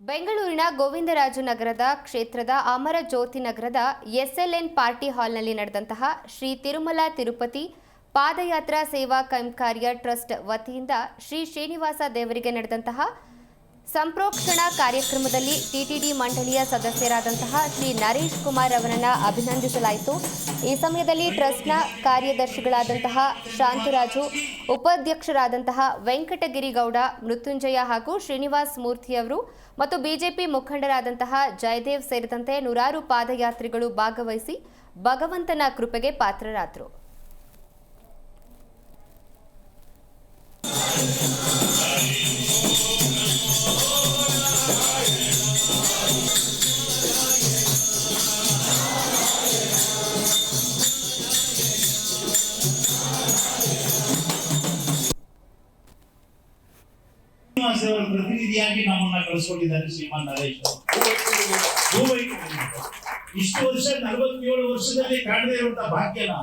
ಬೆಂಗಳೂರಿನ ಗೋವಿಂದರಾಜು ನಗರದ ಕ್ಷೇತ್ರದ ಅಮರ ಜ್ಯೋತಿ ನಗರದ ಎಸ್ಎಲ್ಎನ್ ಪಾರ್ಟಿ ಹಾಲ್ನಲ್ಲಿ ನಡೆದಂತಹ ಶ್ರೀ ತಿರುಮಲ ತಿರುಪತಿ ಪಾದಯಾತ್ರಾ ಸೇವಾ ಕೈಂಕಾರ್ಯ ಟ್ರಸ್ಟ್ ವತಿಯಿಂದ ಶ್ರೀ ಶ್ರೀನಿವಾಸ ದೇವರಿಗೆ ನಡೆದಂತಹ ಸಂಪ್ರೋಕ್ಷಣಾ ಕಾರ್ಯಕ್ರಮದಲ್ಲಿ ಟಿಟಿಡಿ ಮಂಡಳಿಯ ಸದಸ್ಯರಾದಂತಹ ಶ್ರೀ ನರೇಶ್ ಕುಮಾರ್ ಅವರನ್ನು ಅಭಿನಂದಿಸಲಾಯಿತು. ಈ ಸಮಯದಲ್ಲಿ ಟ್ರಸ್ಟ್ನ ಕಾರ್ಯದರ್ಶಿಗಳಾದಂತಹ ಶಾಂತರಾಜು, ಉಪಾಧ್ಯಕ್ಷರಾದಂತಹ ವೆಂಕಟಗಿರಿಗೌಡ, ಮೃತ್ಯುಂಜಯ ಹಾಗೂ ಶ್ರೀನಿವಾಸ್ ಮೂರ್ತಿಯವರು ಮತ್ತು ಬಿಜೆಪಿ ಮುಖಂಡರಾದಂತಹ ಜಯದೇವ್ ಸೇರಿದಂತೆ ನೂರಾರು ಪಾದಯಾತ್ರಿಗಳು ಭಾಗವಹಿಸಿ ಭಗವಂತನ ಕೃಪೆಗೆ ಪಾತ್ರರಾದರು. ಶ್ರೀನಿವಾಸ್ ಅವರ ಪ್ರತಿನಿಧಿಯಾಗಿ ನಮ್ಮನ್ನ ಕಳಿಸ್ಕೊಂಡಿದ್ದಾರೆ ಶ್ರೀಮಾನ್ ನರೇಶ್. ಇಷ್ಟು ವರ್ಷ, ನಲವತ್ತೇಳು ವರ್ಷದಲ್ಲಿ ಕಾಣದೇ ಇರುವಂತಹ ಭಾಗ್ಯನ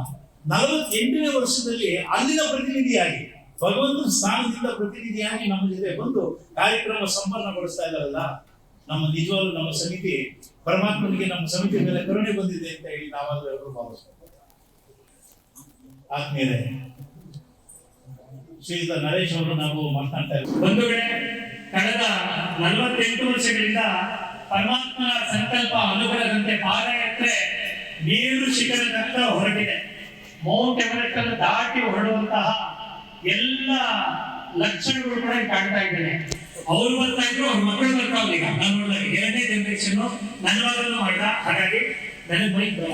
ನಲವತ್ತೆಂಟನೇ ವರ್ಷದಲ್ಲಿ ಅಲ್ಲಿನ ಪ್ರತಿನಿಧಿಯಾಗಿ, ಭಗವಂತನ ಸ್ಥಾನದಿಂದ ಪ್ರತಿನಿಧಿಯಾಗಿ ನಮ್ಮ ಜೊತೆ ಬಂದು ಕಾರ್ಯಕ್ರಮ ಸಂಪನ್ನಗೊಳಿಸ್ತಾ ಇದ್ದಾರಲ್ಲ, ನಮ್ಮ ನಿಜವಾಗ್ಲೂ ನಮ್ಮ ಸಮಿತಿ, ಪರಮಾತ್ಮನಿಗೆ ನಮ್ಮ ಸಮಿತಿ ಮೇಲೆ ಕರುಣೆ ಬಂದಿದೆ ಅಂತ ಹೇಳಿ ನಾವಾದ್ರೂ ಭಾವಿಸ್ತೇವೆ ಆದ್ಮೇಲೆ ಶ್ರೀಯುತ ನರೇಶ್ ಅವರು ನಾವು ಮಾತನಾಡ್ತಾ ಇದ್ದೀವಿ ವೇಳೆ ಕಳೆದ ನಲವತ್ತೆಂಟು ವರ್ಷಗಳಿಂದ ಪರಮಾತ್ಮನ ಸಂಕಲ್ಪ ಅನುಗ್ರಹದಂತೆ ಪಾದಯಾತ್ರೆ ನೀರು ಶಿಖರದತ್ತ ಹೊರಟಿದೆ ಮೌಂಟ್ ಎವರೆಸ್ಟ್ ಅನ್ನು ದಾಟಿ ಹೊರಡುವಂತಹ ಎಲ್ಲ ಲಕ್ಷಣಗಳು ಕೂಡ ಕಾಣ್ತಾ ಇದ್ದೇನೆ ಅವ್ರು ಬರ್ತಾ ಇದ್ರು, ಅವ್ರ ಮಕ್ಕಳು ಬರ್ತಾ ಈಗ ನಾನು ಎರಡನೇ ಜನರೇಷನ್ ನನ್ನ ಮಾಡ್ದ. ಹಾಗಾಗಿ ನನಗೆ ಬೈಕ್ ಬೇಡ